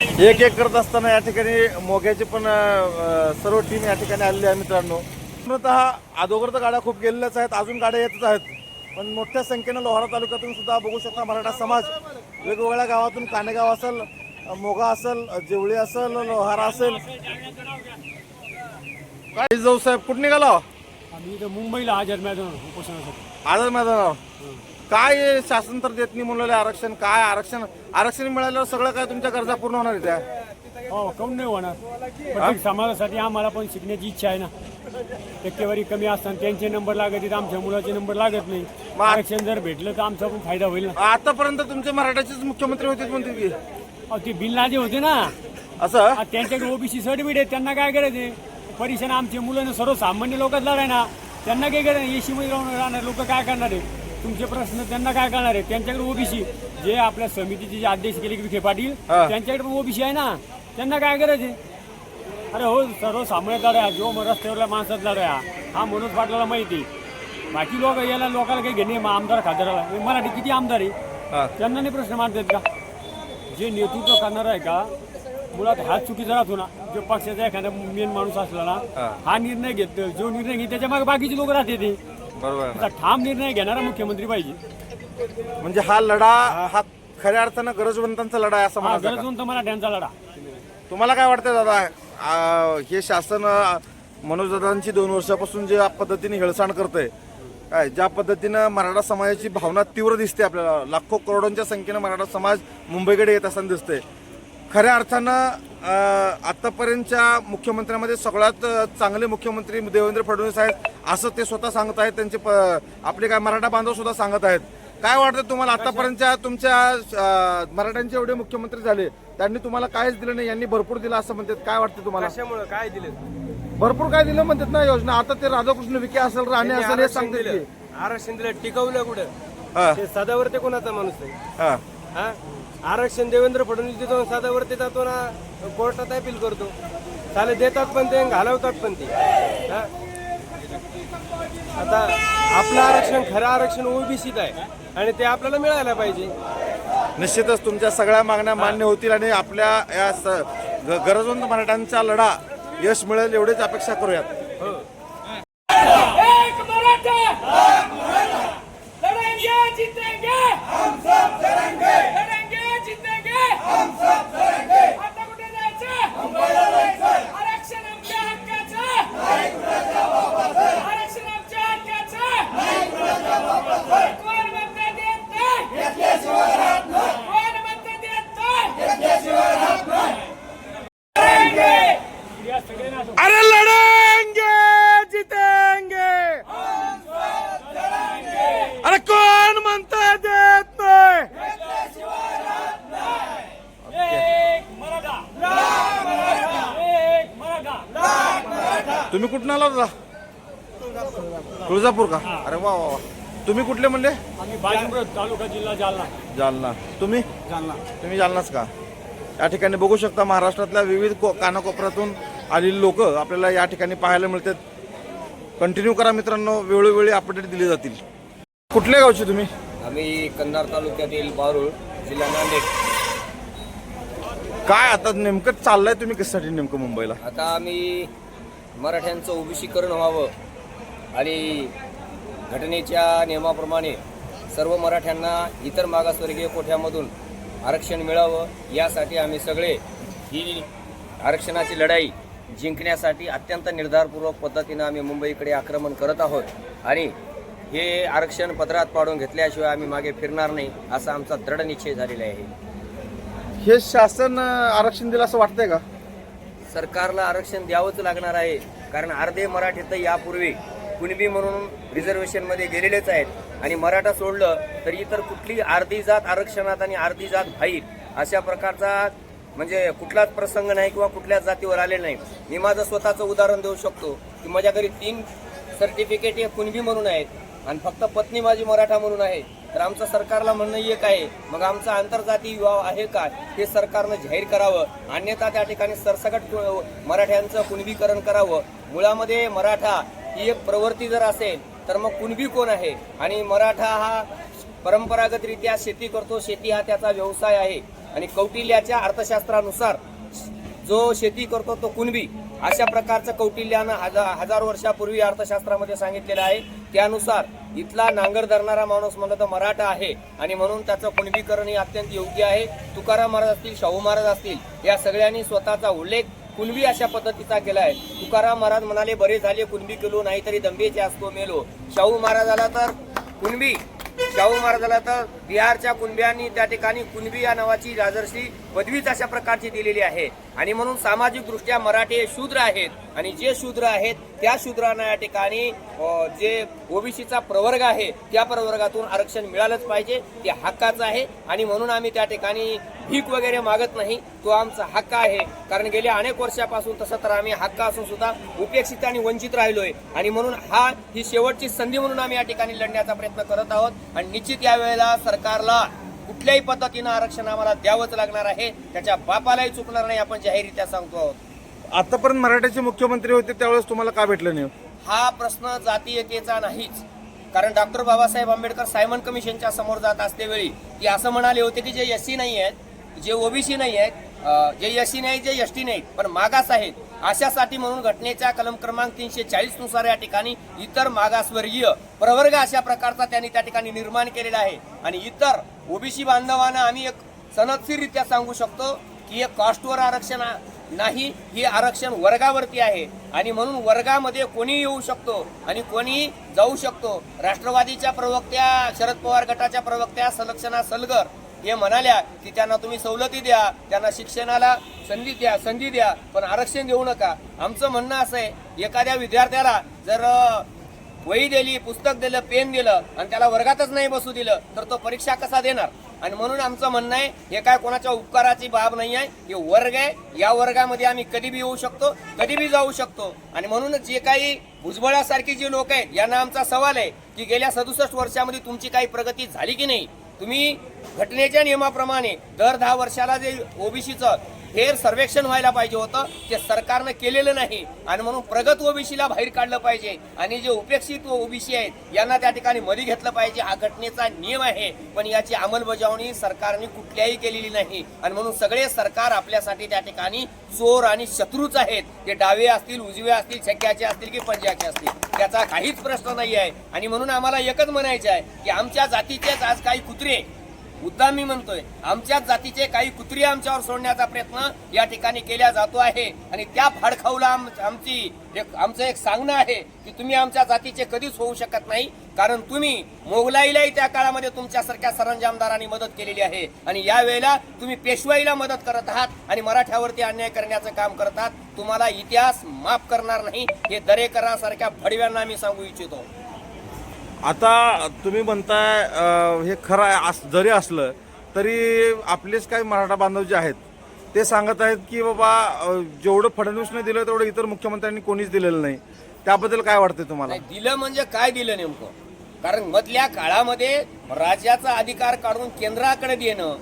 एक एक करत असताना या ठिकाणी मोग्याची पण सर्व टीम या ठिकाणी आलेली आहे मित्रांनो. पूर्णतः अगोदर तर गाड्या खूप गेलेल्याच आहेत अजून गाड्या येतच आहेत. पण मोठ्या संख्येनं लोहारा तालुक्यातून सुद्धा बघू शकता मराठा समाज. वेगवेगळ्या गावातून कानेगाव असेल मोगा असेल जेवळी असेल लोहारा असेल. काय जाऊ साहेब कुठं निघाला? आम्ही मुंबईला हजर मॅदान उपोषणासाठी. आझाद मैदानावर? काय शासन तर देत नाही म्हणलेलं आरक्षण? काय आरक्षण? आरक्षण मिळाल्यावर सगळं काय तुमच्या गरजा पूर्ण होणार आहे त्या? हो काऊन नाही होणार? प्रत्येक समाजासाठी आम्हाला पण शिकण्याची इच्छा आहे ना. टक्केवारी कमी असताना त्यांचे नंबर लागत आहेत आमच्या मुलाचे नंबर लागत नाही. मग आ- आरक्षण जर भेटलं तर आमचा पण फायदा होईल ना. आतापर्यंत तुमचे मराठाचेच मुख्यमंत्री होते म्हणते की. अहो, ते बिनलाजे होते ना. असं? आ, त्यांच्याकडे ओबीसी सर्टिफिकेट आहे त्यांना काय करायचे परीक्षण आमचे मुलं सर्वसामान्य लोकच लढाय ना त्यांना काय करायचं एसी मध्ये राहून राहणार लोक काय करणार आहे तुमचे प्रश्न त्यांना काय करणार आहे त्यांच्याकडे ओबीसी जे आपल्या समितीचे जे अध्यक्ष केले की विखे पाटील. त्यांच्याकडे पण ओबीसी आहे ना? त्यांना काय करायचे अरे हो सर्वसामान्य लढाया जो मग रस्त्यावरल्या माणसात लढाया हा मनोज पाटलाला माहिती बाकी लोक याला लोकांना काही घेणे आमदार खासदाराला. मराठी किती आमदार आहे. त्यांना नाही प्रश्न मारतात का? जे नेतृत्व करणार आहे का? मुळात हाच चुकीचा राहतो ना. जो पक्षाचा एखादा मेन माणूस असला. ना हा. निर्णय घेत जो निर्णय घेत त्याच्यामागे बाकीचे लोक राहते ते. बरोबर आहे. त्याचा ठाम निर्णय घेणारा मुख्यमंत्री पाहिजे. म्हणजे हा लढा हा खऱ्या अर्थानं गरजवंतांचा लढा आहे असं हा म्हणायचं? गरजवंत मराठ्यांचा लढा. तुम्हाला काय वाटतं दादा? आ, हे शासन मनोज दादांची दोन वर्षापासून जे पद्धतीने हेळसांड करतंय काय ज्या पद्धतीनं मराठा समाजाची भावना तीव्र दिसते आपल्याला. लाखो करोडोंच्या संख्येनं मराठा समाज मुंबईकडे येत असताना दिसते खऱ्या अर्थानं आतापर्यंतच्या मुख्यमंत्र्यांमध्ये सगळ्यात अ, चांगले मुख्यमंत्री देवेंद्र फडणवीस आहेत. असं ते स्वतः सांगत आहेत त्यांचे आपले काय मराठा बांधव सुद्धा सांगत आहेत. काय वाटतं तुम्हाला आतापर्यंतच्या तुमच्या मराठ्यांचे एवढे मुख्यमंत्री झाले त्यांनी तुम्हाला काहीच दिलं नाही यांनी भरपूर दिलं असं म्हणतात. काय वाटतं तुम्हाला? काय दिलं? भरपूर काय दिलं म्हणतात ना योजना. आता ते राधाकृष्ण विखे असेल राणे असेल हे की. आरक्षण दिलं. टिकवलं कुठं? ते सदावर्ते कोणाचा माणूस आहे? आरक्षण देवेंद्र फडणवीस देतो सदावर्ते जातो ना कोर्टात अपील करतो. चाले देतात पण ते घालवतात पण ते? आता आपलं आरक्षण खरं आरक्षण ओबीसीत आहे. आणि ते आपल्याला मिळायला पाहिजे. निश्चितच तुमच्या सगळ्या मागण्या मान्य होतील आणि आपल्या या स- ग- गरजवंत मराठ्यांचा लढा यश मिळेल एवढीच अपेक्षा करूयात हो एक मराठा लड़ेंगे जीतेंगे हम सब लड़ेंगे लड़ेंगे जीतेंगे हम सब लड़ेंगे आता कुठे जायचं मुंबईला जायचं आरक्षण आमच्या हक्काचं नाही कुणाच्या बापाचं आरक्षण आमच्या हक्काचं नाही कुणाच्या बापाचं कोण म्हणते देत नाही घेतल्याशिवाय राहत नाही कोण म्हणते देत नाही घेतल्याशिवाय राहत नाही लढेंगे या सगळ्यांना असं अरे लढेंगे जीतेंगे अरे कोण म्हणतंय देत नाही एक मराठा एक मराठा तुम्ही कुठून आला होता तुळजापूर का? अरे वा वा वा. तुम्ही कुठले म्हणले? आम्ही तालुका जिल्हा जालना. जालना. तुम्ही? जालना. तुम्ही जालनाच का? या ठिकाणी बघू शकता महाराष्ट्रातल्या विविध को- कानाकोपऱ्यातून आलेली लोक आपल्याला या ठिकाणी पाहायला मिळतात. कंटिन्यू करा मित्रांनो. वेळोवेळी अपडेट दिले जातील. कुठल्या गावचे तुम्ही? आम्ही कंधार तालुक्यातील बारूळ जिल्हा नांदेड. काय आता नेमकं चाललंय तुम्ही कशासाठी नेमकं मुंबईला? आता आम्ही मराठ्यांचं ओबीसीकरण व्हावं. आणि घटनेच्या नियमाप्रमाणे सर्व मराठ्यांना इतर मागासवर्गीय कोठ्यामधून आरक्षण मिळावं यासाठी आम्ही सगळे ही आरक्षणाची लढाई जिंकण्यासाठी अत्यंत निर्धारपूर्वक पद्धतीनं आम्ही मुंबईकडे आक्रमण करत आहोत. आणि हे आरक्षण पदरात पाडून घेतल्याशिवाय आम्ही मागे फिरणार नाही असा आमचा दृढ निश्चय झालेला आहे. हे शासन आरक्षण दिलं असं वाटतंय का? सरकारला आरक्षण द्यावंच लागणार आहे कारण अर्धे मराठी तर यापूर्वी कुणबी म्हणून रिझर्वेशनमध्ये गेलेलेच आहेत. आणि मराठा सोडलं तर इतर कुठली अर्धी जात आरक्षणात आणि अर्धी जात बाहेर अशा प्रकारचा म्हणजे कुठलाच प्रसंग नाही किंवा कुठल्याच जातीवर आले नाही. मी माझं स्वतःचं उदाहरण देऊ शकतो की माझ्या घरी तीन सर्टिफिकेट हे कुणबी म्हणून आहेत आणि फक्त पत्नी माझी मराठा म्हणून आहे. तर आमचं सरकारला म्हणणं एक आहे मग आमचा आंतरजातीय विवाह आहे का? हे सरकारनं जाहीर करावं. अन्यथा त्या ठिकाणी सरसकट मराठ्यांचं कुणबीकरण करावं. मुळामध्ये मराठा ही एक प्रवृत्ती जर असेल तर मग कुणबी कोण आहे? आणि मराठा हा परंपरागतरित्या शेती करतो शेती हा त्याचा व्यवसाय आहे. आणि कौटिल्याच्या अर्थशास्त्रानुसार जो शेती करतो तो कुणबी अशा प्रकारचं कौटिल्यानं हजार हजार वर्षापूर्वी अर्थशास्त्रामध्ये सांगितलेलं आहे. त्यानुसार इथला नांगर धरणारा माणूस म्हणलं तर मराठा आहे. आणि म्हणून त्याचं कुणबीकरण हे अत्यंत योग्य आहे. तुकाराम महाराज असतील शाहू महाराज असतील या सगळ्यांनी स्वतःचा उल्लेख कुणबी अशा पद्धतीचा केला आहे तुकाराम महाराज म्हणाले बरे झाले कुणबी केलो नाहीतरी दंबेचे असतो मेलो. शाहू महाराजाला तर कुणबी शाहू महाराजाला तर बिहारच्या कुणब्यांनी त्या ठिकाणी कुणबी या नावाची राजर्षी पदवीच अशा प्रकारची दिलेली आहे. आणि म्हणून सामाजिकदृष्ट्या मराठी हे शूद्र आहेत. आणि जे शूद्र आहेत त्या शूद्रांना या ठिकाणी जे ओबीसीचा प्रवर्ग आहे त्या प्रवर्गातून आरक्षण मिळालंच पाहिजे. ते हक्काचं आहे. आणि म्हणून आम्ही त्या ठिकाणी भीक वगैरे मागत नाही. तो आमचा हक्क आहे. कारण गेल्या अनेक वर्षापासून तसं तर आम्ही हक्क असून सुद्धा उपेक्षित आणि वंचित राहिलोय. आणि म्हणून हा ही शेवटची संधी म्हणून आम्ही या ठिकाणी लढण्याचा प्रयत्न करत आहोत. आणि निश्चित यावेळेला सरकारला कुठल्याही पद्धतीनं आरक्षण आम्हाला द्यावंच लागणार आहे. त्याच्या बापालाही चुकणार नाही आपण जाहीररित्या सांगतो आहोत. आतापर्यंत मराठ्याचे मुख्यमंत्री होते त्यावेळेस तुम्हाला का भेटलं नाही? हा प्रश्न जातीयतेचा नाहीच. कारण डॉक्टर बाबासाहेब आंबेडकर सायमन कमिशनच्या समोर जात असतेवेळी ते असं म्हणाले होते की जे एससी नाही आहेत जे ओबीसी नाही आहेत जे एससी नाही जे एसटी नाहीत पण मागास आहेत अशासाठी म्हणून घटनेच्या कलम क्रमांक तीनशे चाळीसनुसार या ठिकाणी इतर मागासवर्गीय प्रवर्ग अशा प्रकारचा त्यांनी त्या ठिकाणी निर्माण केलेला आहे. आणि इतर ओबीसी बांधवांना आम्ही एक सनदशीररित्या सांगू शकतो की हे कॉस्टवर आरक्षण नाही हे आरक्षण वर्गावरती आहे. आणि म्हणून वर्गामध्ये कोणी येऊ शकतो आणि कोणी जाऊ शकतो. राष्ट्रवादीच्या प्रवक्त्या शरद पवार गटाच्या प्रवक्त्या सलक्षणा सलगर हे म्हणाल्या की त्यांना तुम्ही सवलती द्या त्यांना शिक्षणाला संधी द्या संधी द्या पण आरक्षण देऊ नका. आमचं म्हणणं असं आहे एखाद्या विद्यार्थ्याला जर वही दिली पुस्तक दिलं पेन दिलं आणि त्याला वर्गातच नाही बसू दिलं तर तो परीक्षा कसा देणार? आणि म्हणून आमचं म्हणणं आहे हे काय कोणाच्या उपकाराची बाब नाही आहे हे वर्ग आहे या वर्गामध्ये आम्ही कधी बी येऊ शकतो कधी बी जाऊ शकतो. आणि म्हणून जे काही भुजबळासारखी जी लोक आहेत यांना आमचा सवाल आहे की गेल्या सदुसष्ट वर्षामध्ये तुमची काही प्रगती झाली की नाही? तुम्ही घटनेच्या नियमाप्रमाणे दर दहा वर्षाला जे ओबीसीचं हे सर्वेक्षण व्हायला पाहिजे होतं. ते सरकारनं केलेलं नाही आणि म्हणून प्रगत ओबीसीला बाहेर काढलं पाहिजे आणि जे उपेक्षित ओबीसी आहेत यांना त्या ठिकाणी मध्ये घेतलं पाहिजे. हा घटनेचा नियम आहे. पण याची अंमलबजावणी सरकारने कुठल्याही केलेली नाही. आणि म्हणून सगळे सरकार आपल्यासाठी त्या ठिकाणी चोर आणि शत्रूच आहेत. ते डावे असतील उजवे असतील छक्क्याचे असतील की पंजाचे असतील. त्याचा काहीच प्रश्न नाही आहे आणि म्हणून आम्हाला एकच म्हणायचं आहे की आमच्या जातीचेच आज काही कुत्रे मुद्दा मी म्हणतोय आमच्याच जातीचे काही कुत्री आमच्यावर सोडण्याचा प्रयत्न या ठिकाणी केला जातो आहे. आणि त्या फाडखाऊला आमची एक आमचं एक सांगणं आहे की तुम्ही आमच्या जातीचे कधीच होऊ शकत नाही कारण तुम्ही मोगलाईलाही त्या काळामध्ये तुमच्यासारख्या सरंजामदारांनी मदत केलेली आहे. आणि यावेळेला तुम्ही पेशवाईला मदत करत आहात आणि मराठ्यावरती अन्याय करण्याचं काम करत आहात. तुम्हाला इतिहास माफ करणार नाही हे दरेकरांसारख्या भडव्यांना मी सांगू इच्छितो. आता तुम्ही म्हणताय हे खरं आहे अस- जरी असलं तरी आपलेच काही मराठा बांधव जे आहेत ते सांगत आहेत की बाबा जेवढं फडणवीसने दिलं तेवढं इतर मुख्यमंत्र्यांनी कोणीच दिलेलं नाही. त्याबद्दल काय वाटतंय तुम्हाला? दिलं म्हणजे काय दिलं नेमकं? कारण मधल्या काळामध्ये राज्याचा अधिकार काढून केंद्राकडे देणं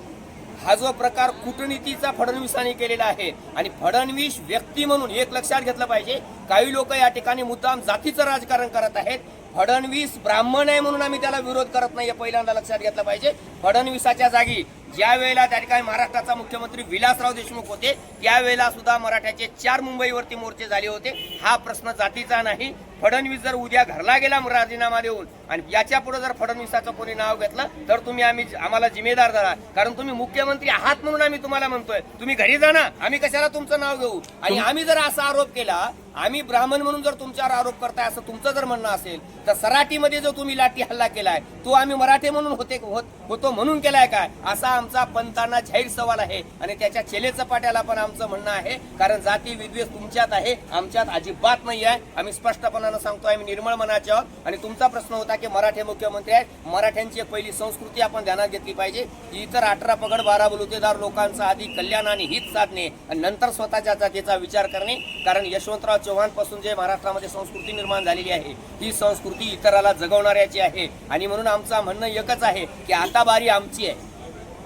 हा जो प्रकार कूटनीतीचा फडणवीसांनी केलेला आहे आणि फडणवीस व्यक्ती म्हणून एक लक्षात घेतलं पाहिजे काही लोक या ठिकाणी मुद्दाम जातीचं राजकारण करत आहेत फडणवीस ब्राह्मण आहे म्हणून आम्ही त्याला विरोध करत नाही पहिल्यांदा लक्षात घेतलं पाहिजे. फडणवीसाच्या जागी ज्या वेळेला त्या ठिकाणी महाराष्ट्राचा मुख्यमंत्री विलासराव देशमुख होते त्यावेळेला सुद्धा मराठ्याचे चार मुंबईवरती मोर्चे झाले होते. हा प्रश्न जातीचा नाही. फडणवीस जर उद्या घरला गेला राजीनामा देऊन आणि याच्यापुढे जर फडणवीसाचं कोणी नाव घेतलं तर तुम्ही आम्ही आम्हाला जिम्मेदार धरा. कारण तुम्ही मुख्यमंत्री आहात म्हणून आम्ही तुम्हाला म्हणतोय. तुम्ही घरी जाणा आम्ही कशाला तुमचं नाव घेऊ? आणि आम्ही जर असा आरोप केला आम्ही ब्राह्मण म्हणून जर तुमच्यावर आरोप करताय असं तुमचं जर म्हणणं असेल तर सराटीमध्ये जो तुम्ही लाठी हल्ला केलाय तो आम्ही मराठी म्हणून होते होत- होतो म्हणून केलाय काय? असा आमचा पंतांना जाहीर सवाल आहे. आणि त्याच्या चेले चपाट्याला पण आमचं म्हणणं आहे. कारण जाती विद्वेष तुमच्यात आहे. आमच्यात अजिबात नाही आहे. आम्ही स्पष्टपणानं सांगतो आम्ही निर्मळ मनाचे आहोत. आणि तुमचा प्रश्न होता की मराठे मुख्यमंत्री आहेत. मराठ्यांची एक पहिली संस्कृती आपण ध्यानात घेतली पाहिजे. इतर अठरा पगड बारा बलुतेदार लोकांचं आधी कल्याण आणि हित साधणे आणि नंतर स्वतःच्या जातीचा विचार करणे. कारण यशवंतराव चव्हाणपासून जे महाराष्ट्रामध्ये संस्कृती निर्माण झालेली आहे ही संस्कृती इतराला जगवणाऱ्याची आहे. आणि म्हणून आमचं म्हणणं एकच आहे की आता बारी आमची आहे.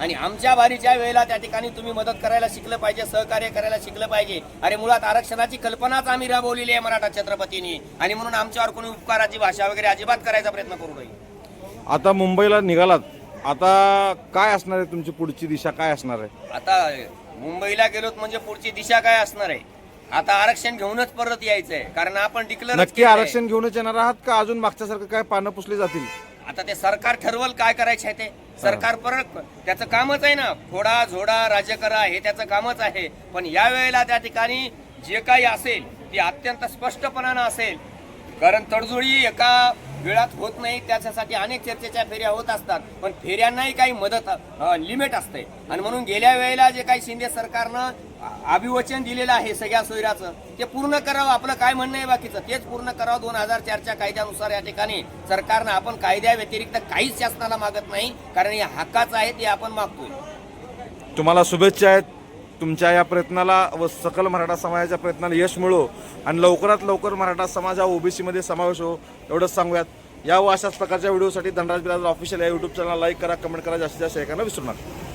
आणि आमच्या बारीच्या वेळेला त्या ठिकाणी तुम्ही मदत करायला शिकलं पाहिजे सहकार्य करायला शिकलं पाहिजे अरे मुळात आरक्षणाची कल्पनाच आम्ही राबवलेली आहे मराठा छत्रपतींनी. आणि म्हणून आमच्यावर कोणी उपकाराची भाषा वगैरे अजिबात करायचा प्रयत्न करू नये. आता मुंबईला निघालात. आता काय असणार आहे तुमची पुढची दिशा? काय असणार आहे? आता मुंबईला गेलोत म्हणजे पुढची दिशा काय असणार आहे? आता आरक्षण घेऊनच परत यायचंय. कारण आपण डिक्लेअर नक्की आरक्षण घेऊनच येणार आहात का? अजून मागच्यासारखं काय पानं पुसली जातील? आता ते सरकार ठरवल काय करायचं आहे ते? सरकार परत त्याचं कामच आहे ना. फोडा झोडा राज्य करा हे त्याचं कामच आहे. पण या वेळेला त्या ठिकाणी जे काही असेल ते अत्यंत स्पष्टपणानं असेल. कारण तडजोडी एका वेळात होत नाही त्याच्यासाठी अनेक चर्चेच्या फेऱ्या होत असतात. पण फेऱ्यांनाही काही मदत लिमिट असते. आणि म्हणून गेल्या वेळेला जे काही शिंदे सरकारनं अभिवचन दिलेलं आहे सगळ्या सोयराचं ते पूर्ण करावं. आपलं काय म्हणणं आहे बाकीचं? तेच पूर्ण करावं. दोन हजार चारच्या कायद्यानुसार या ठिकाणी सरकारनं आपण कायद्या व्यतिरिक्त काहीच शासनाला मागत नाही. कारण हे हक्काचं आहे ते आपण मागतोय. तुम्हाला शुभेच्छा आहेत. तुमच्या या प्रयत्नाला व सकल मराठा समाजाच्या प्रयत्नाला यश मिळो आणि लवकरात लवकर मराठा समाज हा ओबीसीमध्ये समावेश हो एवढंच सांगूयात. या व अशाच प्रकारच्या व्हिडिओसाठी धनराज बिराज ऑफिशियल या यूट्यूब चॅनल लाईक करा कमेंट करा जास्तीत जास्त ऐकायला विसरू नका.